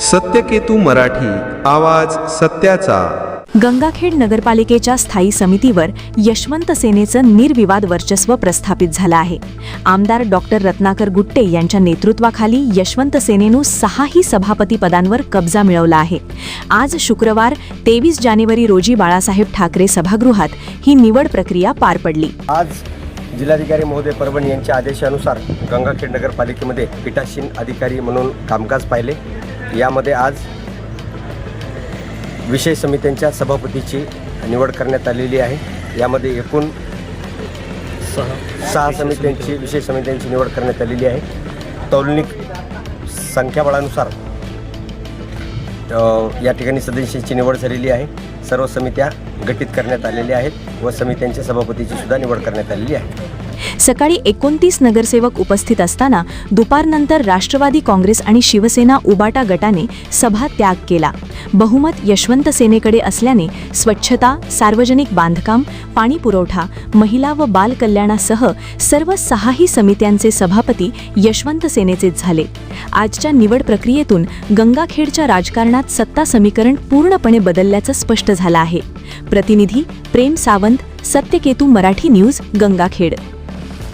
सत्यकेतू मराठी आवाज सत्याचा. गंगाखेड नगरपालिकेच्या स्थायी समितीवर यशवंत सेनेचं निर्विवाद वर्चस्व प्रस्थापित झालं आहे. आमदार डॉक्टर रत्नाकर गुट्टे यांच्या नेतृत्वाखाली यशवंत सेनेनं सहाही सभापती पदांवर कब्जा मिळवला आहे. आज शुक्रवार तेवीस जानेवारी रोजी बाळासाहेब ठाकरे सभागृहात ही निवड प्रक्रिया पार पडली. आज जिल्हाधिकारी महोदय परभणी यांच्या आदेशानुसार गंगाखेड नगरपालिकेमध्ये पिठासीन अधिकारी म्हणून कामकाज पाहिले. यामध्ये आज विषय समित्यांच्या सभापतीची निवड करण्यात आलेली आहे. यामध्ये एकूण सहा समित्यांची विषय समित्यांची निवड करण्यात आलेली आहे. तौलनिक संख्याबळानुसार या ठिकाणी सदस्यांची निवड झालेली आहे. सर्व समित्या गठीत करण्यात आलेल्या आहेत व समित्यांच्या सभापतीची सुद्धा निवड करण्यात आलेली आहे. सकाळी एकोणतीस नगरसेवक उपस्थित असताना दुपारनंतर राष्ट्रवादी काँग्रेस आणि शिवसेना उबाटा गटाने सभा त्याग केला. बहुमत यशवंत सेनेकडे असल्याने स्वच्छता सार्वजनिक बांधकाम पाणी पुरवठा महिला व बाल कल्याणासह सर्व सहाही समित्यांचे सभापती यशवंत सेनेचेच झाले. आजच्या निवड प्रक्रियेतून गंगाखेडच्या राजकारणात सत्ता समीकरण पूर्णपणे बदलल्याचं स्पष्ट झालं आहे. प्रतिनिधी प्रेम सावंत सत्यकेतू मराठी न्यूज गंगाखेड.